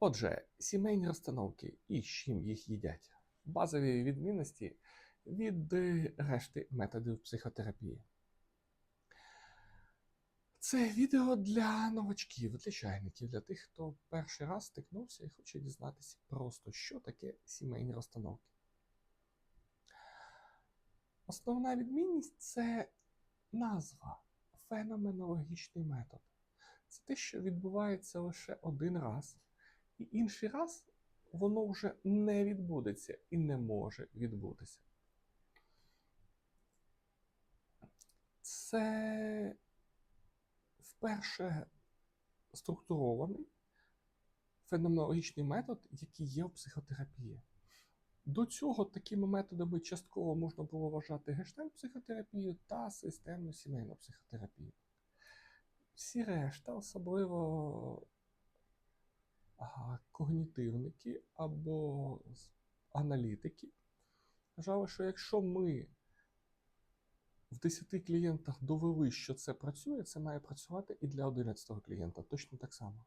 Отже, сімейні розстановки і з чим їх їдять. Базові відмінності від е, решти методів психотерапії. Це відео для новачків, для чайників, для тих, хто перший раз стикнувся і хоче дізнатися просто, що таке сімейні розстановки. Основна відмінність це назва, феноменологічний метод. Це те, що відбувається лише один раз, і інший раз воно вже не відбудеться і не може відбутися. Це вперше структурований феноменологічний метод, який є в психотерапії. До цього такими методами частково можна було вважати гештальт-психотерапію та системну сімейну психотерапію. Всі решта, особливо когнітивники або аналітики, вважали, що якщо ми в 10 клієнтах довели, що це працює, це має працювати і для 11 клієнта точно так само.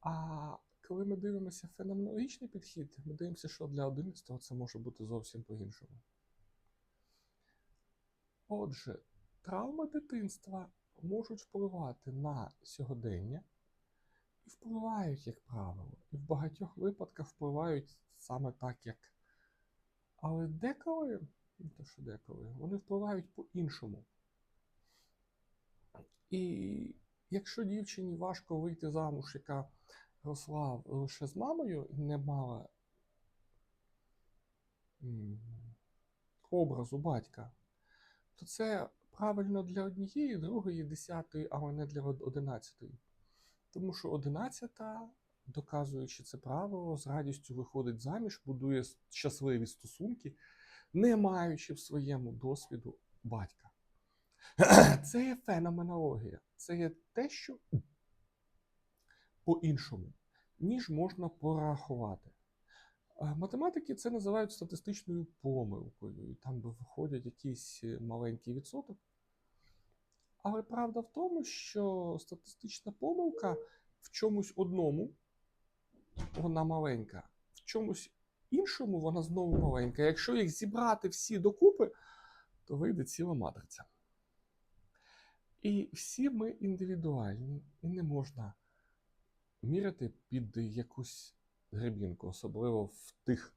А коли ми дивимося феноменологічний підхід, ми дивимося, що для 11-го це може бути зовсім по-іншому. Отже, травми дитинства можуть впливати на сьогодення впливають, як правило, і в багатьох випадках впливають саме так, як. Але деколи, не то що деколи, вони впливають по-іншому. І якщо дівчині важко вийти замуж, яка росла лише з мамою і не мала образу батька, то це правильно для однієї, другої, десятої, але не для од- одинадцятої. Тому що одинадцята, доказуючи це правило, з радістю виходить заміж, будує щасливі стосунки, не маючи в своєму досвіду батька. Це є феноменологія. Це є те, що по-іншому, ніж можна порахувати. Математики це називають статистичною помилкою, і там виходять якийсь е, маленький відсоток. Але правда в тому, що статистична помилка в чомусь одному вона маленька, в чомусь іншому вона знову маленька. Якщо їх зібрати всі докупи, то вийде ціла матриця. І всі ми індивідуальні, і не можна міряти під якусь гребінку, особливо в тих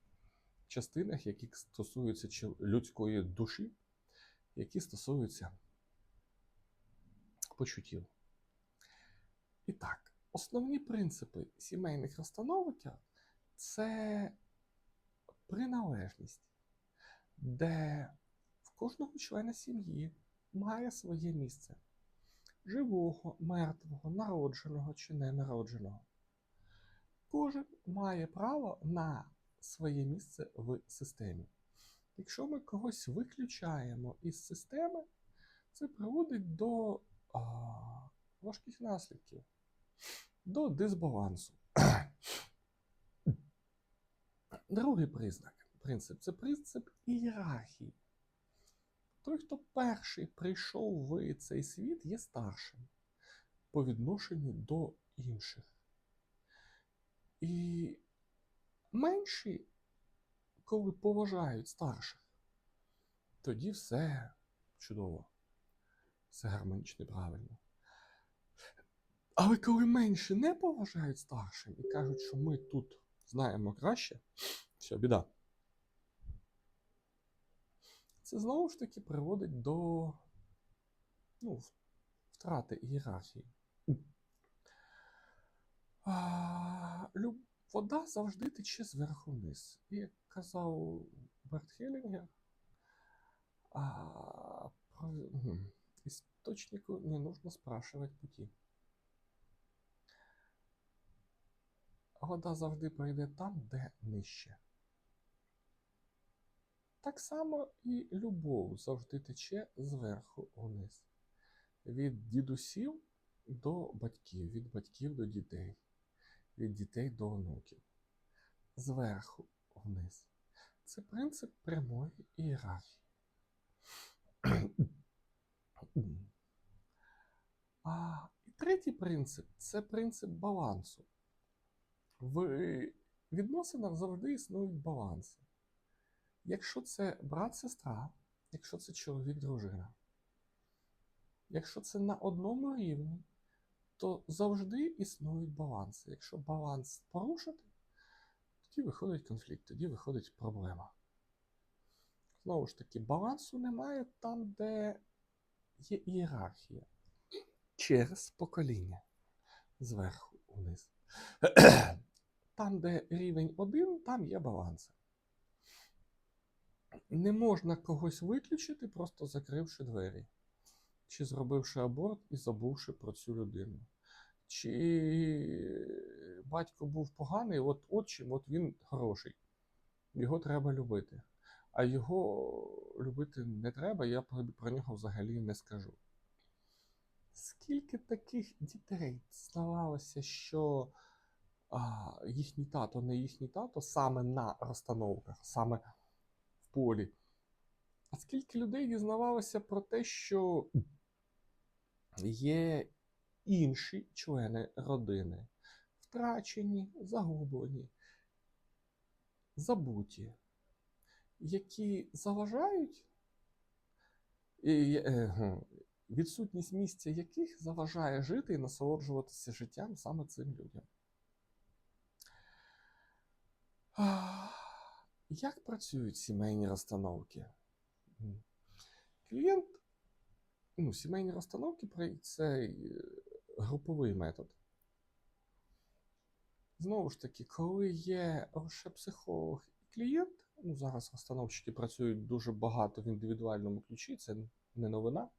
частинах, які стосуються людської душі, які стосуються почуттів. І так, основні принципи сімейних розстановок це приналежність, де в кожного члена сім'ї має своє місце живого, мертвого, народженого чи ненародженого. Кожен має право на своє місце в системі. Якщо ми когось виключаємо із системи, це приводить до а, важких наслідків, до дисбалансу. Другий признак, принцип це принцип ієрархії. Той, хто перший прийшов в цей світ, є старшим по відношенню до інших. І менші, коли поважають старших, тоді все чудово, все гармонічно і правильно. Але коли менші не поважають старшим і кажуть, що ми тут знаємо краще, все, біда. Це знову ж таки приводить до ну, втрати ієрархії. А, люб... Вода завжди тече зверху вниз. І як казав Берт Хелінгер, а, про... мгм, не нужно спрашивать пути. Вода завжди пройде там, де нижче. Так само і любов завжди тече зверху вниз. Від дідусів до батьків, від батьків до дітей, від дітей до онуків. Зверху вниз. Це принцип прямої ієрархії. А, і третій принцип це принцип балансу. В відносинах завжди існують баланси. Якщо це брат-сестра, якщо це чоловік-дружина, якщо це на одному рівні, то завжди існують баланси. Якщо баланс порушити, тоді виходить конфлікт, тоді виходить проблема. Знову ж таки, балансу немає там, де є ієрархія. Через покоління. Зверху вниз. Там, де рівень один, там є баланси. Не можна когось виключити, просто закривши двері. Чи зробивши аборт і забувши про цю людину. Чи батько був поганий, от отчим, от він хороший. Його треба любити. А його любити не треба, я про нього взагалі не скажу. Скільки таких дітей здавалося, що а, їхній тато не їхній тато саме на розстановках, саме в полі. А скільки людей дізнавалося про те, що є інші члени родини, втрачені, загублені, забуті, які заважають, і, е, відсутність місця яких заважає жити і насолоджуватися життям саме цим людям. Як працюють сімейні розстановки? Клієнт, ну, сімейні розстановки це е, груповий метод. Знову ж таки, коли є лише психолог і клієнт, ну зараз розстановщики працюють дуже багато в індивідуальному ключі, це не новина.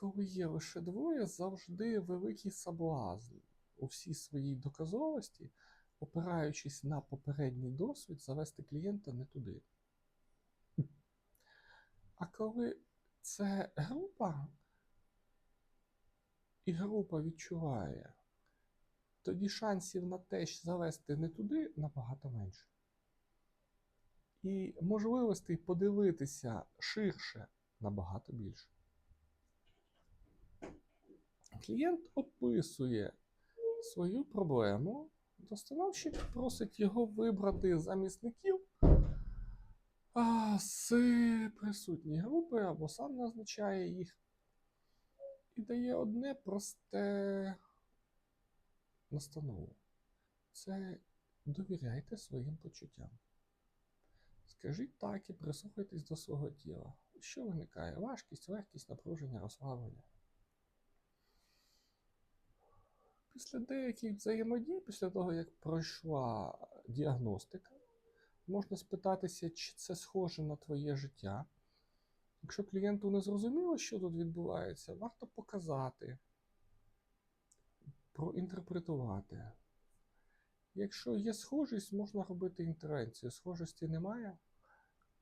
Коли є лише двоє, завжди великий соблазн у всій своїй доказовості, опираючись на попередній досвід, завести клієнта не туди. А коли це група, і група відчуває, тоді шансів на те, що завести не туди, набагато менше. І можливостей подивитися ширше набагато більше. Клієнт описує свою проблему, достановщик просить його вибрати замісників з присутньої групи або сам назначає їх і дає одне просте настанову. Це довіряйте своїм почуттям. Скажіть так і прислухайтесь до свого тіла. Що виникає? Важкість, легкість, напруження, розслаблення. Після деяких взаємодій, після того, як пройшла діагностика, можна спитатися, чи це схоже на твоє життя. Якщо клієнту не зрозуміло, що тут відбувається, варто показати, проінтерпретувати. Якщо є схожість, можна робити інтервенцію. Схожості немає,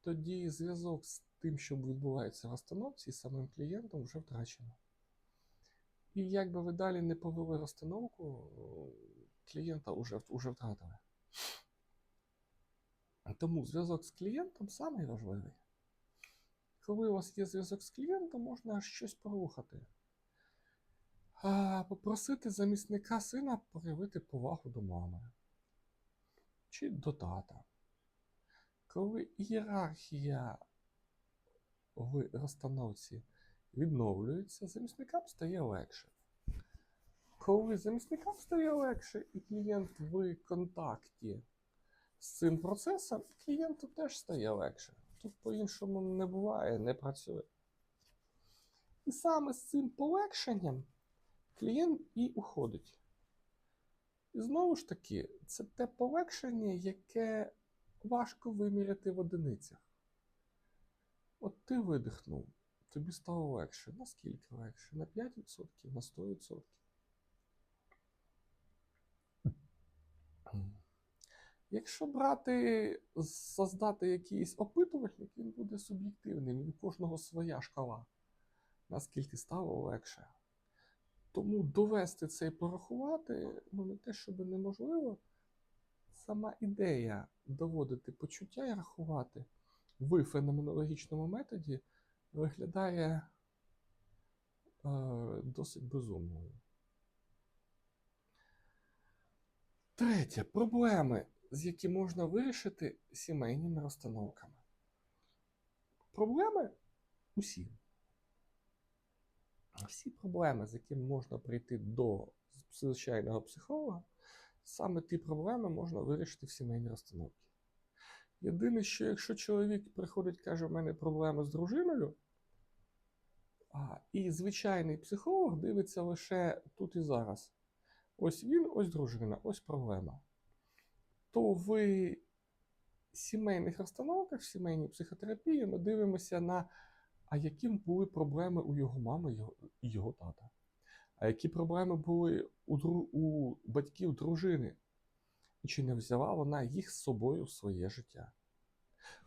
тоді зв'язок з тим, що відбувається в розстановці, і самим клієнтом вже втрачено. І як би ви далі не повели розстановку, клієнта вже, вже втратили. Тому зв'язок з клієнтом самий важливий. Коли у вас є зв'язок з клієнтом, можна щось порухати. А, Попросити замісника сина проявити повагу до мами чи до тата. Коли ієрархія в розстановці відновлюється, замісникам стає легше. Коли замісникам стає легше, і клієнт в контакті з цим процесом, клієнту теж стає легше. Тут по-іншому не буває, не працює. І саме з цим полегшенням клієнт і уходить. І знову ж таки, це те полегшення, яке важко виміряти в одиницях. От ти видихнув, тобі стало легше. Наскільки легше? На 5%, на 100%. Якщо брати, создати якийсь опитувальник, він буде суб'єктивним, у кожного своя шкала, наскільки стало легше. Тому довести це і порахувати, ну не те, щоб неможливо. Сама ідея доводити почуття і рахувати в феноменологічному методі виглядає е, досить безумною. Третє проблеми, з які можна вирішити сімейними розстановками. Проблеми усі. Всі проблеми, з якими можна прийти до звичайного психолога, саме ті проблеми можна вирішити в сімейній розстановці. Єдине, що якщо чоловік приходить і каже, у мене проблеми з дружиною, і звичайний психолог дивиться лише тут і зараз. Ось він, ось дружина, ось проблема. То в сімейних розстановках, в сімейній психотерапії ми дивимося на, а які були проблеми у його мами і його, тата. А які проблеми були у, у батьків дружини? І чи не взяла вона їх з собою в своє життя?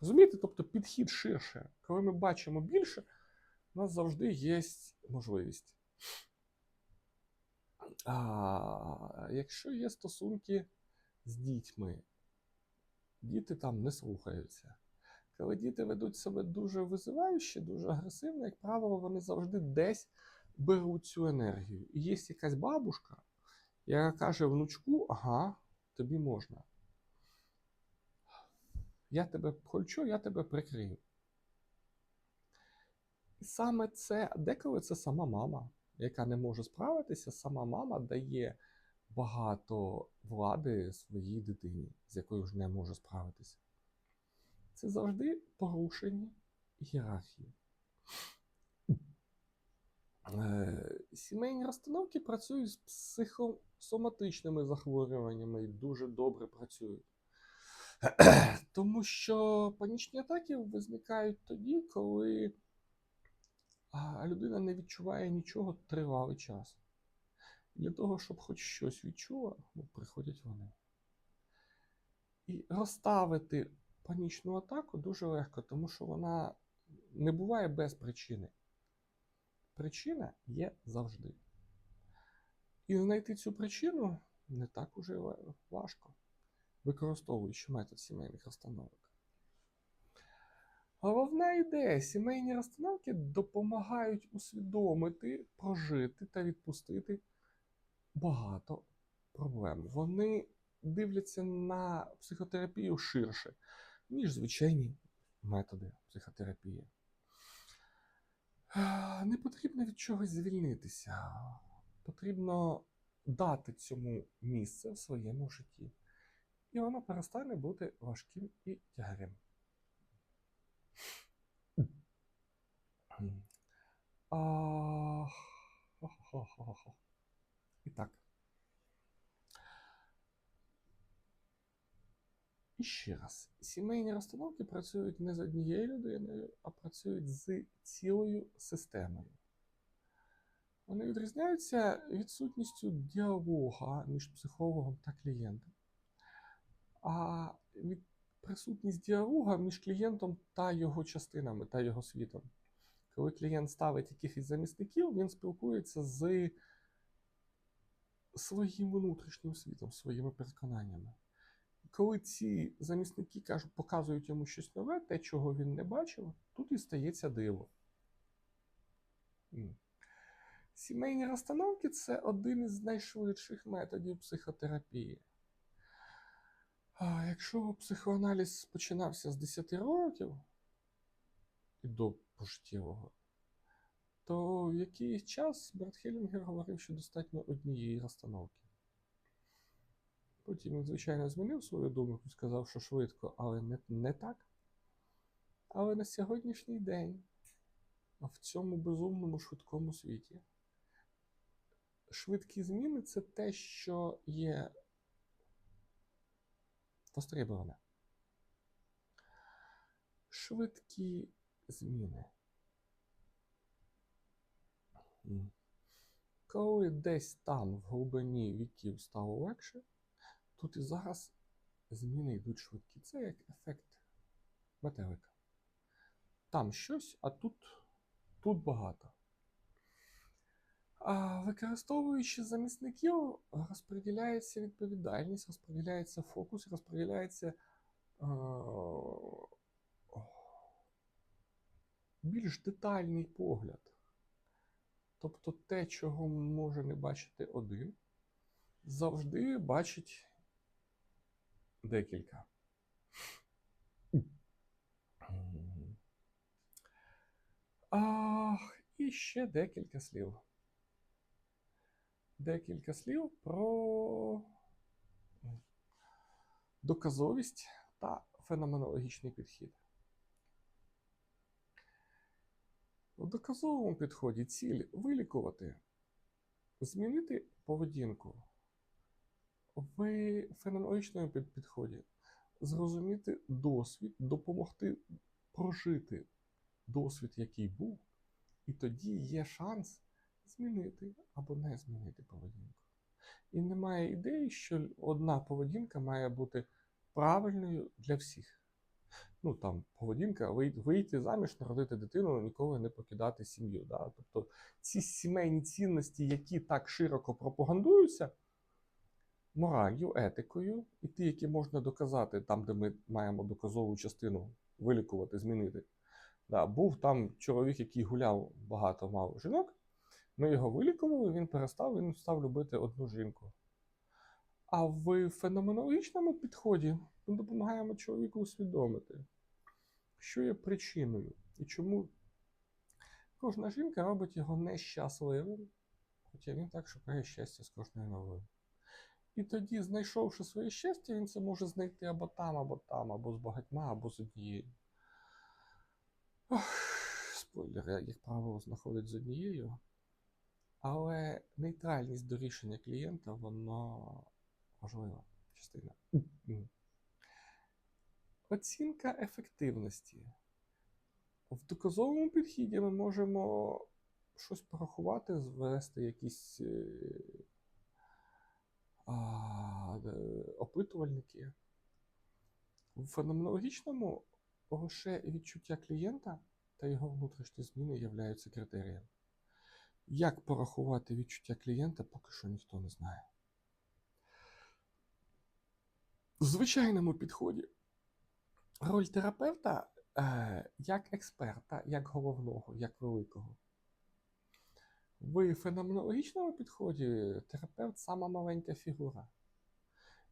Розумієте, тобто підхід ширше. Коли ми бачимо більше, у нас завжди є можливість. А якщо є стосунки з дітьми, діти там не слухаються. Коли діти ведуть себе дуже визивающе, дуже агресивно, як правило, вони завжди десь беруть цю енергію. І є якась бабушка, яка каже внучку, ага, тобі можна. Я тебе хочу, я тебе прикрию. Саме це, деколи це сама мама, яка не може справитися, сама мама дає багато влади своїй дитині, з якою ж не може справитися. Це завжди порушення ієрархії. Е, Сімейні розстановки працюють з психосоматичними захворюваннями і дуже добре працюють. Тому що панічні атаки виникають тоді, коли а, людина не відчуває нічого тривалий час. Для того, щоб хоч щось відчула, ну, приходять вони. І розставити панічну атаку дуже легко, тому що вона не буває без причини. Причина є завжди. І знайти цю причину не так уже важко, використовуючи метод сімейних розстановок. Головна ідея сімейні розстановки допомагають усвідомити, прожити та відпустити багато проблем. Вони дивляться на психотерапію ширше, ніж звичайні методи психотерапії. Е, Не потрібно від чогось звільнитися. Потрібно дати цьому місце в своєму житті. І воно перестане бути важким і тягарем. І так. І ще раз, сімейні розстановки працюють не з однією людиною, а працюють з цілою системою. Вони відрізняються відсутністю діалога між психологом та клієнтом, а від присутність діалога між клієнтом та його частинами та його світом. Коли клієнт ставить якихось замісників, він спілкується з своїм внутрішнім світом, своїми переконаннями. Коли ці замісники кажуть, показують йому щось нове, те, чого він не бачив, тут і стається диво. Сімейні розстановки це один із найшвидших методів психотерапії. А якщо психоаналіз починався з 10 років і до пожиттєвого, то в якийсь час Берт Хелінгер говорив, що достатньо однієї розстановки. Потім він, звичайно, змінив свою думку і сказав, що швидко, але не, не так. Але на сьогоднішній день, в цьому безумному швидкому світі, швидкі зміни це те, що є востребоване. Швидкі зміни. Коли десь там в глибині віків стало легше, тут і зараз зміни йдуть швидкі. Це як ефект метелика. Там щось, а тут, тут багато. Використовуючи замісників, розподіляється відповідальність, розподіляється фокус, розподіляється е, більш детальний погляд. Тобто те, чого може не бачити один, завжди бачить декілька. А, і ще декілька слів. Декілька слів про доказовість та феноменологічний підхід. У доказовому підході ціль вилікувати, змінити поведінку. В феноменологічному підході зрозуміти досвід, допомогти прожити досвід, який був, і тоді є шанс змінити або не змінити поведінку. І немає ідеї, що одна поведінка має бути правильною для всіх. Ну там поведінка вийти заміж, народити дитину, ніколи не покидати сім'ю. Да? Тобто ці сімейні цінності, які так широко пропагандуються, моралью, етикою, і ті, які можна доказати там, де ми маємо доказову частину вилікувати, змінити. Да, був там чоловік, який гуляв багато мав жінок. Ми його вилікували, він перестав, він став любити одну жінку. А в феноменологічному підході ми допомагаємо чоловіку усвідомити, що є причиною і чому кожна жінка робить його нещасливим, хоча він так шукає щастя з кожною новою. І тоді, знайшовши своє щастя, він це може знайти або там, або там, або з багатьма, або з однією. Ох, спойлер, як правило, знаходить з однією. Але нейтральність до рішення клієнта, воно важлива частина. Оцінка ефективності. В доказовому підході ми можемо щось порахувати, звести якісь е, а, е, опитувальники. В феноменологічному лише відчуття клієнта та його внутрішні зміни являються критерієм. Як порахувати відчуття клієнта, поки що ніхто не знає. В звичайному підході роль терапевта е, як експерта, як головного, як великого. В феноменологічному підході терапевт сама маленька фігура.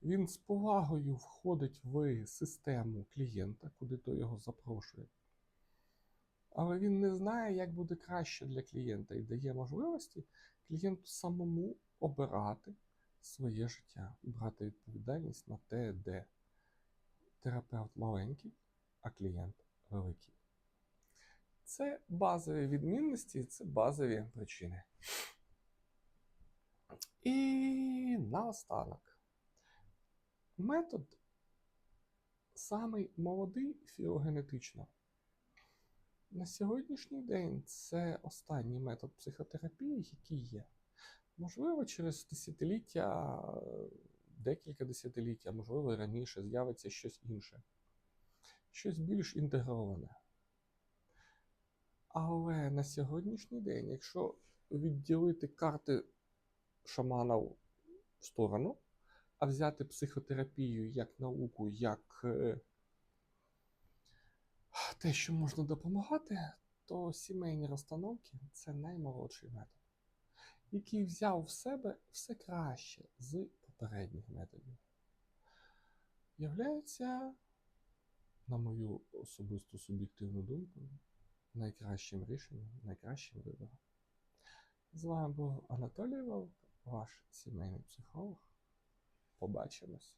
Він з повагою входить в систему клієнта, куди то його запрошує. Але він не знає, як буде краще для клієнта і дає можливості клієнту самому обирати своє життя і брати відповідальність на те, де терапевт маленький, а клієнт великий. Це базові відмінності, це базові причини. І наостанок. Метод самий молодий філогенетично. На сьогоднішній день це останній метод психотерапії, який є. Можливо, через десятиліття, декілька десятиліть, а можливо і раніше з'явиться щось інше, щось більш інтегроване. Але на сьогоднішній день, якщо відділити карти шамана в сторону, а взяти психотерапію як науку, як е, те, що можна допомагати, то сімейні розстановки це наймолодший метод, який взяв в себе все краще з попередніх методів. Являється, на мою особисту суб'єктивну думку, найкращим рішенням, найкращим вибором. З вами був Анатолій Вовк, ваш сімейний психолог. Побачимось.